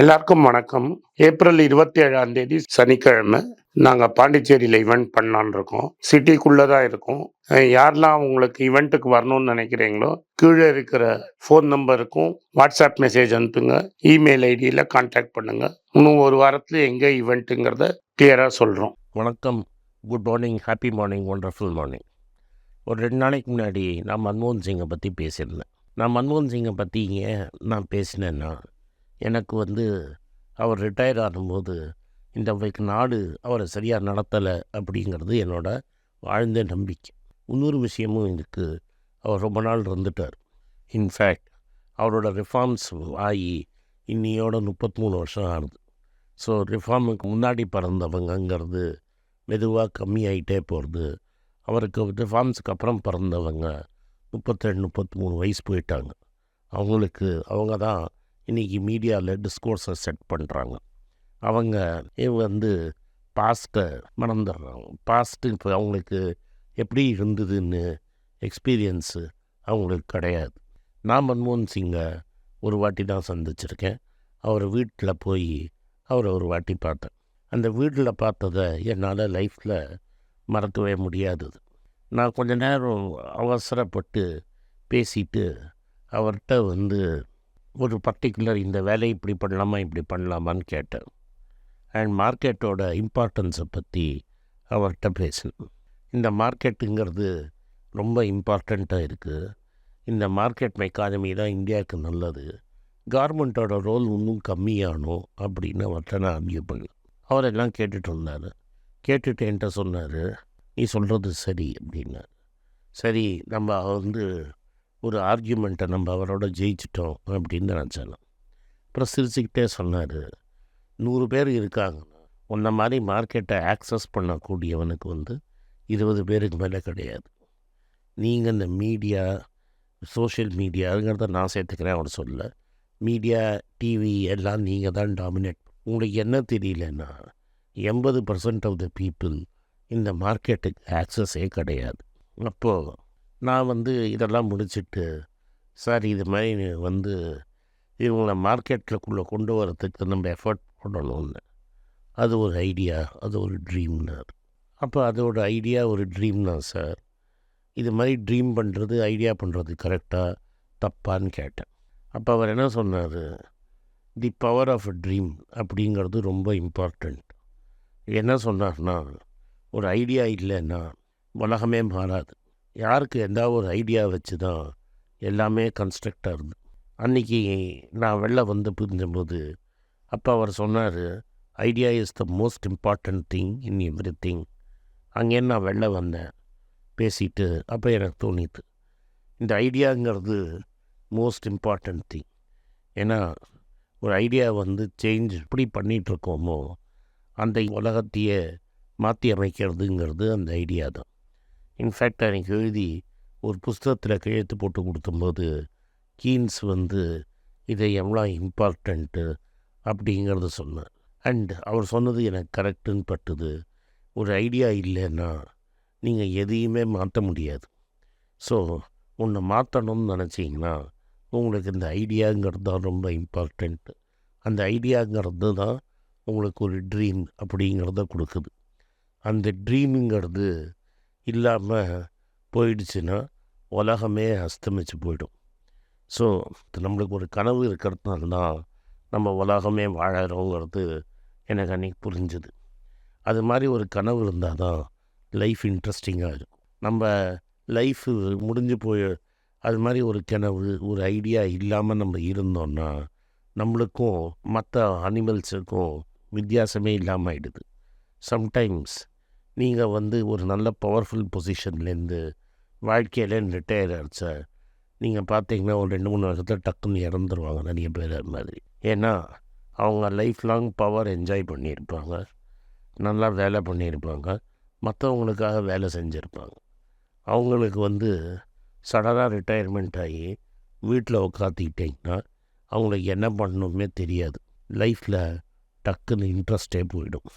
எல்லாருக்கும் வணக்கம். ஏப்ரல் இருபத்தி ஏழாம் தேதி சனிக்கிழமை நாங்கள் பாண்டிச்சேரியில் ஈவெண்ட் பண்ணலான்னு இருக்கோம். சிட்டிக்குள்ளே தான் இருக்கோம் யாரெல்லாம் உங்களுக்கு ஈவெண்ட்டுக்கு வரணும்னு நினைக்கிறீங்களோ கீழே இருக்கிற ஃபோன் நம்பருக்கும் வாட்ஸ்அப் மெசேஜ் அனுப்புங்க. இமெயில் ஐடியில் கான்டாக்ட் பண்ணுங்கள் இன்னும் ஒரு வாரத்தில் எங்கே ஈவெண்ட்டுங்கிறத கிளியராக சொல்கிறோம் வணக்கம். Good morning happy morning wonderful morning ஒரு ரெண்டு நாளைக்கு முன்னாடி நான் மன்மோகன் சிங்கை பற்றி பேசியிருந்தேன். நான் மன்மோகன் சிங்கை பற்றி ஏன் நான் பேசினேன்னா எனக்கு வந்து அவர் ரிட்டையர் ஆகும்போது இந்த வைக்கு நாடு அவரை சரியாக நடத்தலை அப்படிங்கிறது என்னோட ஆழ்ந்த நம்பிக்கை. இன்னொரு விஷயமும் இதுக்கு அவர் ரொம்ப நாள் இருந்துட்டார். இன்ஃபேக்ட் அவரோட ரிஃபார்ம்ஸ் ஆகி இன்னியோட முப்பத்மூணு வருஷம் ஆகுது. ஸோ ரிஃபார்முக்கு முன்னாடி பிறந்தவங்கங்கிறது மெதுவாக கம்மியாயிட்டே போகிறது அவருக்கு ரிஃபார்ம்ஸுக்கு அப்புறம் பிறந்தவங்க முப்பத்தெண்டு முப்பத்தி மூணு வயசு போயிட்டாங்க. அவங்களுக்கு அவங்க தான் இன்றைக்கி மீடியாவில் டிஸ்கோர்ஸை செட் பண்ணுறாங்க அவங்க வந்து பாஸ்ட்டை மறந்துடுறாங்க. பாஸ்ட்டு இப்போ அவங்களுக்கு எப்படி இருந்ததுன்னு எக்ஸ்பீரியன்ஸு அவங்களுக்கு கிடையாது. நான் மன்மோகன் சிங்கை ஒரு வாட்டி தான் சந்திச்சிருக்கேன். அவர் வீட்டில் போய் அவரை ஒரு வாட்டி பார்த்தேன். அந்த வீட்டில் பார்த்ததை என்னால் லைஃப்பில் மறக்கவே முடியாதது நான் கொஞ்ச நேரம் அவசரப்பட்டு பேசிட்டு அவர்கிட்ட வந்து ஒரு பர்டிகுலர் இந்த வேலையை இப்படி பண்ணலாமா இப்படி பண்ணலாமான்னு கேட்டேன். அண்ட் மார்க்கெட்டோட இம்பார்ட்டன்ஸை பற்றி அவர்கிட்ட பேசினேன். இந்த மார்க்கெட்டுங்கிறது ரொம்ப இம்பார்ட்டண்ட்டாக இருக்குது இந்த மார்க்கெட் மெக்கானமி தான் இந்தியாவுக்கு நல்லது. கார்மெண்ட்டோட ரோல் இன்னும் கம்மியானோ அப்படின்னு அவர்கிட்ட நான் ஆர்கியூ பண்ணேன். அவரெல்லாம் கேட்டுட்டு இருந்தார். கேட்டுட்டு என்கிட்ட சொன்னார் நீ சொல்கிறது சரி அப்படின்னார். சரி நம்ம வந்து ஒரு ஆர்கியூமெண்ட்டை நம்ம அவரோட ஜெயிச்சிட்டோம் அப்படின்னு நினச்சேன் அப்புறம் சிரிச்சுக்கிட்டே சொன்னார் நூறு பேர் இருக்காங்க. உன்ன மாதிரி மார்க்கெட்டை ஆக்சஸ் பண்ணக்கூடியவனுக்கு வந்து இருபது பேருக்கு மேலே கிடையாது. நீங்கள் இந்த மீடியா சோஷியல் மீடியாங்கிறத நான் சேர்த்துக்கிறேன் அவர் சொல்ல. மீடியா டிவி எல்லாம் நீங்கள் தான் டாமினேட் உங்களுக்கு என்ன தெரியலன்னா எண்பது பர்சன்ட் ஆஃப் த பீப்புள் இந்த மார்க்கெட்டுக்கு ஆக்சஸே கிடையாது. அப்போது நான் வந்து இதெல்லாம் முடிச்சுட்டு சார் இது மாதிரி வந்து இவங்களை மார்க்கெட்டுக்குள்ளே கொண்டு வரத்துக்கு நம்ம எஃபர்ட் போடணும்னு அது ஒரு ஐடியா அது ஒரு ட்ரீம்னார் அப்போ அதோட ஐடியா ஒரு ட்ரீம் தான் சார். இது மாதிரி ட்ரீம் பண்ணுறது ஐடியா பண்ணுறது கரெக்டாக தப்பான்னு கேட்டேன். அப்போ அவர் என்ன சொன்னார்? The power of a dream அப்படிங்கிறது ரொம்ப இம்பார்ட்டண்ட் என்ன சொன்னார்னா ஒரு ஐடியா இல்லைன்னா உலகமே மாறாது. யாருக்கு எந்த ஒரு ஐடியா வச்சு தான் எல்லாமே கன்ஸ்ட்ரக்டாக இருந்து. அன்றைக்கி நான் வெளில வந்து புரிஞ்சபோது அப்போ அவர் சொன்னார் idea is the most important thing in everything அங்கே நான் வெளில வந்தேன் பேசிட்டு அப்போ எனக்கு தோணிது. இந்த ஐடியாங்கிறது மோஸ்ட் இம்பார்ட்டண்ட் திங் ஏன்னா ஒரு ஐடியா வந்து சேஞ்ச் எப்படி பண்ணிகிட்ருக்கோமோ அந்த உலகத்தையே மாற்றி அமைக்கிறதுங்கிறது அந்த ஐடியா தான். இன்ஃபேக்ட் அன்றைக்கி எழுதி ஒரு புஸ்தகத்தில் கையெழுத்து போட்டு கொடுக்கும்போது கீன்ஸ் வந்து இதை எவ்வளோ இம்பார்ட்டண்ட்டு அப்படிங்கிறத சொன்னார். அண்ட் அவர் சொன்னது எனக்கு கரெக்டுன்னு பட்டுது. ஒரு ஐடியா இல்லைன்னா நீங்கள் எதையுமே மாற்ற முடியாது. ஸோ உன்னை மாற்றணும்னு நினச்சிங்கன்னா உங்களுக்கு இந்த ஐடியாங்கிறது தான் ரொம்ப இம்பார்ட்டண்ட்டு அந்த ஐடியாங்கிறது தான் உங்களுக்கு ஒரு ட்ரீம் அப்படிங்கிறத கொடுக்குது. அந்த ட்ரீமுங்கிறது இல்லாமல் போயிடுச்சுன்னா உலகமே அஸ்தமிச்சு போயிடும். ஸோ நம்மளுக்கு ஒரு கனவு இருக்கிறதுனால தான் நம்ம உலகமே வாழறோங்கிறது எனக்கு அன்றைக்கி புரிஞ்சுது. அது மாதிரி ஒரு கனவு இருந்தால் தான் லைஃப் இன்ட்ரெஸ்டிங்காக இருக்கும். நம்ம லைஃபு முடிஞ்சு போய் அது மாதிரி ஒரு கனவு ஒரு ஐடியா இல்லாமல் நம்ம இருந்தோன்னா நம்மளுக்கும் மற்ற அனிமல்ஸுக்கும் வித்தியாசமே இல்லாமல் ஆகிடுது சம்டைம்ஸ் நீங்கள் வந்து ஒரு நல்ல பவர்ஃபுல் பொசிஷன்லேருந்து வாழ்க்கையில் ரிட்டையர் ஆகிடுச்ச நீங்கள் பார்த்தீங்கன்னா ஒரு ரெண்டு மூணு வருஷத்தில் டக்குன்னு இறந்துருவாங்க நிறைய பேர் அது மாதிரி. ஏன்னா அவங்க லைஃப் லாங் பவர் என்ஜாய் பண்ணியிருப்பாங்க. நல்லா வேலை பண்ணியிருப்பாங்க. மற்றவங்களுக்காக வேலை செஞ்சுருப்பாங்க. அவங்களுக்கு வந்து சடனாக ரிட்டையர்மெண்ட் ஆகி வீட்டில் உட்காந்துக்கிட்டிங்கன்னா அவங்களுக்கு என்ன பண்ணணுமே தெரியாது. லைஃப்பில் டக்குன்னு இன்ட்ரெஸ்டே போயிடும்.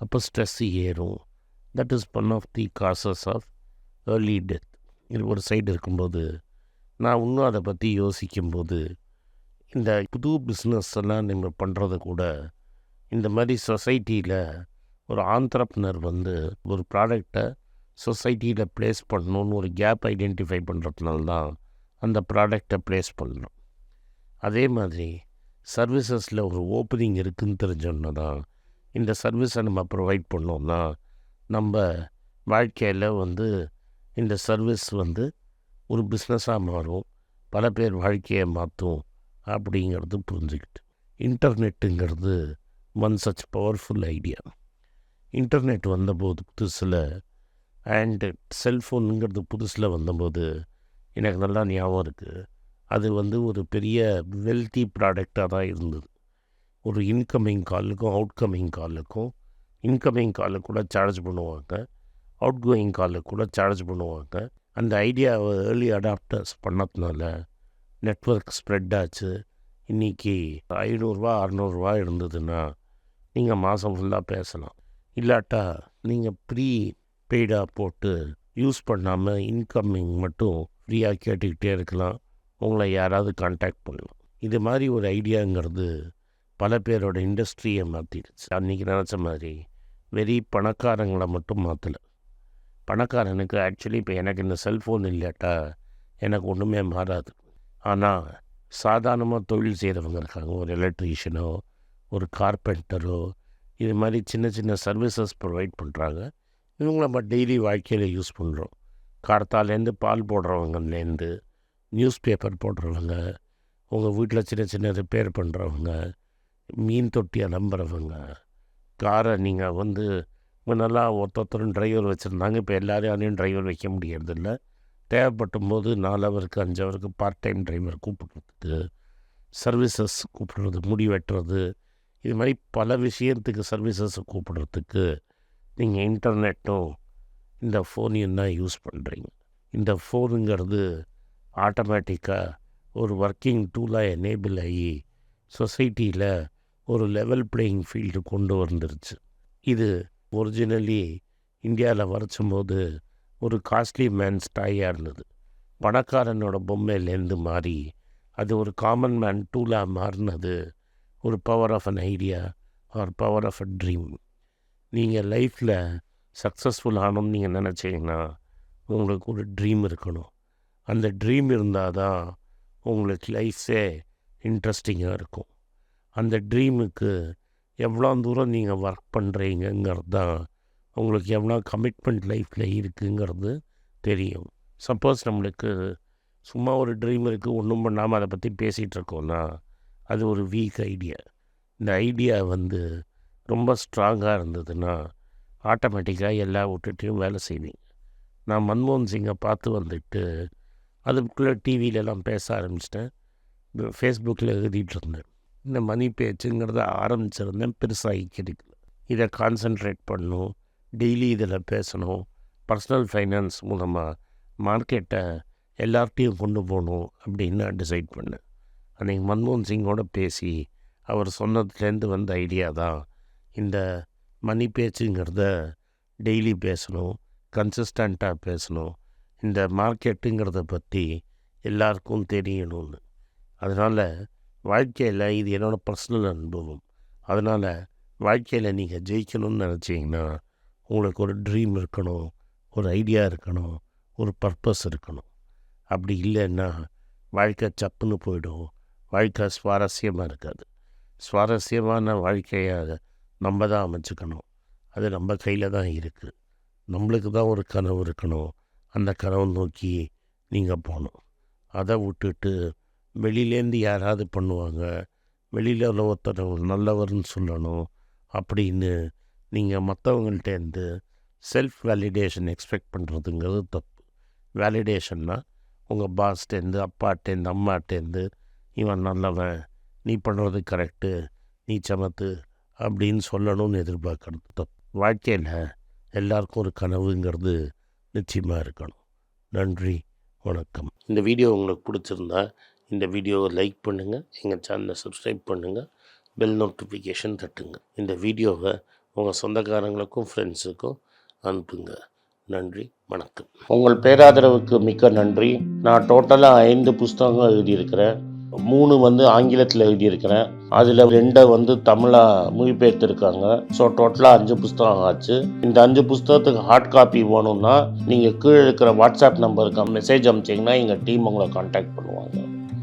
அப்போ ஸ்ட்ரெஸ் ஏறும். That is one of the causes of early death இது ஒரு சைடு இருக்கும்போது நான் இன்னும் அதை பற்றி யோசிக்கும்போது இந்த புது பிஸ்னஸ் எல்லாம் நம்ம பண்ணுறத கூட இந்த மாதிரி சொசைட்டியில் ஒரு ஆந்திரப்னர் வந்து ஒரு ப்ராடக்டை சொசைட்டியில் ப்ளேஸ் பண்ணணுன்னு ஒரு கேப் ஐடென்டிஃபை பண்ணுறதுனால தான் அந்த ப்ராடக்டை ப்ளேஸ் பண்ணணும். அதே மாதிரி சர்வீசஸில் ஒரு ஓப்பனிங் இருக்குதுன்னு தெரிஞ்சோன்னா தான் இந்த சர்வீஸை நம்ம ப்ரொவைட் பண்ணோம்னா நம்ம வாழ்க்கையில் வந்து இந்த சர்வீஸ் வந்து ஒரு பிஸ்னஸாக மாறும். பல பேர் வாழ்க்கையை மாற்றும் அப்படிங்கிறது புரிஞ்சுக்கிட்டு. இன்டர்நெட்டுங்கிறது one such powerful idea internet வந்தபோது புதுசில் அண்டு செல்ஃபோனுங்கிறது புதுசில் வந்தபோது எனக்கு நல்லா ஞாபகம் இருக்குது அது வந்து ஒரு பெரிய வெல்த்தி ப்ராடக்டாக தான் இருந்தது. ஒரு இன்கமிங் காலுக்கும் அவுட்கமிங் காலுக்கும் இன்கமிங் காலுக்கு கூட சார்ஜ் பண்ணுவாங்க. அவுட் கோயிங் காலுக்கு கூட சார்ஜ் பண்ணுவாங்க. அந்த ஐடியாவை ஏர்லி அடாப்டர்ஸ் பண்ணதுனால நெட்ஒர்க் ஸ்ப்ரெட் ஆச்சு. இன்றைக்கி ஐநூறுரூவா அறநூறுவா இருந்ததுன்னா நீங்கள் மாதம் ஃபுல்லாக பேசலாம். இல்லாட்டா நீங்கள் ப்ரீ பெய்டாக போட்டு யூஸ் பண்ணாமல் இன்கமிங் மட்டும் ஃப்ரீயாக கேட்டுக்கிட்டே இருக்கலாம். உங்களை யாராவது காண்டாக்ட் பண்ணலாம். இது மாதிரி ஒரு ஐடியாங்கிறது பல பேரோட இண்டஸ்ட்ரியை மாற்றிடுச்சு அன்றைக்கி நினச்ச மாதிரி வெறி பணக்காரங்களை மட்டும் மாற்றலை பணக்காரனுக்கு ஆக்சுவலி இப்போ எனக்கு இந்த செல்ஃபோன் இல்லாட்டா எனக்கு ஒன்றுமே மாறாது. ஆனால் சாதாரணமாக தொழில் செய்கிறவங்க இருக்காங்க. ஒரு எலக்ட்ரீஷியனோ ஒரு கார்பெண்டரோ இது மாதிரி சின்ன சின்ன சர்வீசஸ் ப்ரொவைட் பண்ணுறாங்க இவங்க நம்ம டெய்லி வாழ்க்கையில் யூஸ் பண்ணுறோம் கார்த்தாலேருந்து பால் போடுறவங்கலேருந்து நியூஸ் பேப்பர் போடுறவங்க உங்கள் வீட்டில் சின்ன சின்ன ரிப்பேர் பண்ணுறவங்க மீன் தொட்டி அலம்புறவங்க காரை நீங்கள் வந்து முன்னெல்லாம் ஒருத்தொருத்தரும் டிரைவர் வச்சுருந்தாங்க. இப்போ எல்லாரையும் டிரைவர் வைக்க முடியறதில்ல. தேவைப்படும் போது நாலு ஹவருக்கு அஞ்சு ஹவருக்கு பார்ட் டைம் டிரைவர் கூப்பிடுறது சர்வீசஸ் கூப்பிடுறது முடி வெட்டுறது இது மாதிரி பல விஷயத்துக்கு சர்வீசஸை கூப்பிடுறதுக்கு நீங்கள் இன்டர்நெட்டும் இந்த ஃபோனையும் தான் யூஸ் பண்ணுறீங்க இந்த ஃபோனுங்கிறது ஆட்டோமேட்டிக்காக ஒரு ஒர்க்கிங் டூலாக எனேபிள் ஆகி சொசைட்டியில் ஒரு லெவல் பிளேயிங் ஃபீல்டு கொண்டு வந்துருச்சு. இது ஒரிஜினலி இந்தியாவில் வரைச்சும்போது ஒரு காஸ்ட்லி மேன்ஸ் டாயாக இருந்தது. பணக்காரனோட பொம்மையிலேருந்து மாறி அது ஒரு காமன் மேன் டூலாக மாறினது ஒரு power of an idea or power of a dream நீங்கள் லைஃப்பில் சக்ஸஸ்ஃபுல் ஆகணும்னு நீங்கள் நினச்சிங்கன்னா உங்களுக்கு ஒரு ட்ரீம் இருக்கணும். அந்த ட்ரீம் இருந்தால் தான் உங்களுக்கு லைஃப்ஸே இன்ட்ரெஸ்டிங்காக இருக்கும். அந்த ட்ரீமுக்கு எவ்வளோ தூரம் நீங்கள் ஒர்க் பண்ணுறீங்கிறது தான் உங்களுக்கு எவ்வளோ கமிட்மெண்ட் லைஃப்பில் இருக்குங்கிறது தெரியும். சப்போஸ் நம்மளுக்கு சும்மா ஒரு ட்ரீம் இருக்குது ஒன்றும் பண்ணாமல் அதை பற்றி பேசிகிட்ருக்கோன்னா அது ஒரு வீக் ஐடியா இந்த ஐடியா வந்து ரொம்ப ஸ்ட்ராங்காக இருந்ததுன்னா ஆட்டோமேட்டிக்காக எல்லா விட்டுட்டையும் வேலை செய்வீங்க. நான் மன்மோகன் சிங்கை பார்த்து வந்துட்டு அதுக்குள்ளே டிவியிலலாம் பேச ஆரம்பிச்சிட்டேன். ஃபேஸ்புக்கில் எழுதிட்டு இருந்தேன். இந்த மணி பேச்சுங்கிறத ஆரம்பிச்சிருந்தேன் பெருசாக கிடைக்கல இதை கான்சென்ட்ரேட் பண்ணணும் டெய்லி இதில் பேசணும் பர்சனல் ஃபைனான்ஸ் மூலமாக மார்க்கெட்டை எல்லார்ட்டையும் கொண்டு போகணும் அப்படின்னு நான் டிசைட் பண்ணேன். அன்றைக்கி மன்மோகன் சிங்கோட பேசி அவர் சொன்னதுலேருந்து வந்த ஐடியா தான் இந்த மணி பேச்சுங்கிறத டெய்லி பேசணும் கன்சிஸ்டண்ட்டாக பேசணும் இந்த மார்க்கெட்டுங்கிறத பற்றி எல்லாருக்கும் தெரியணும்னு. அதனால் வாழ்க்கையில் இது என்னோடய பர்சனல் அனுபவம். அதனால் வாழ்க்கையில் நீங்கள் ஜெயிக்கணும்னு நினச்சிங்கன்னா உங்களுக்கு ஒரு ட்ரீம் இருக்கணும் ஒரு ஐடியா இருக்கணும் ஒரு பர்பஸ் இருக்கணும். அப்படி இல்லைன்னா வாழ்க்கை சப்புன்னு போயிடும். வாழ்க்கை சுவாரஸ்யமாக இருக்காது. சுவாரஸ்யமான வாழ்க்கையை நம்ம தான் அமைச்சுக்கணும். அது நம்ம கையில் தான் இருக்குது நம்மளுக்கு தான் ஒரு கனவு இருக்கணும். அந்த கனவை நோக்கி நீங்கள் போகணும். அதை விட்டுட்டு வெளியிலேருந்து யாராவது பண்ணுவாங்க வெளியில் உள்ள ஒருத்தர் நல்லவர்னு சொல்லணும் அப்படின்னு நீங்கள் மற்றவங்கள்ட்டேருந்து செல்ஃப் வேலிடேஷன் எக்ஸ்பெக்ட் பண்ணுறதுங்கிறது தப்பு. வேலிடேஷன்னா உங்கள் பாஸ்டேருந்து அப்பாட்டேருந்து அம்மாட்டேருந்து இவன் நல்லவன் நீ பண்ணுறது கரெக்டு நீ சமத்து அப்படின்னு சொல்லணும்னு எதிர்பார்க்கறது தப்பு. வாழ்க்கையில் எல்லாருக்கும் ஒரு கனவுங்கிறது நிச்சயமாக இருக்கணும். நன்றி வணக்கம். இந்த வீடியோ உங்களுக்கு பிடிச்சிருந்தா இந்த வீடியோவை லைக் பண்ணுங்கள் எங்கள் சேனலை சப்ஸ்கிரைப் பண்ணுங்கள் பெல் நோட்டிஃபிகேஷன் தட்டுங்க. இந்த வீடியோவை உங்கள் சொந்தக்காரங்களுக்கும் ஃப்ரெண்ட்ஸுக்கும் அனுப்புங்க. நன்றி வணக்கம். உங்கள் பேராதரவுக்கு மிக்க நன்றி. நான் டோட்டலாக ஐந்து புஸ்தகங்கள் எழுதியிருக்கிறேன். மூணு வந்து ஆங்கிலத்தில் எழுதியிருக்கிறேன். அதில் ரெண்டை வந்து தமிழாக மொழிபெயர்த்துருக்காங்க. ஸோ டோட்டலாக அஞ்சு புஸ்தகம் ஆச்சு. இந்த அஞ்சு புஸ்தகத்துக்கு ஹார்ட் காப்பி வேணும்னா நீங்கள் கீழே இருக்கிற வாட்ஸ்அப் நம்பருக்கு மெசேஜ் அனுப்பிச்சிங்கன்னா எங்கள் டீம் உங்களை காண்டாக்ட் பண்ணுவாங்க.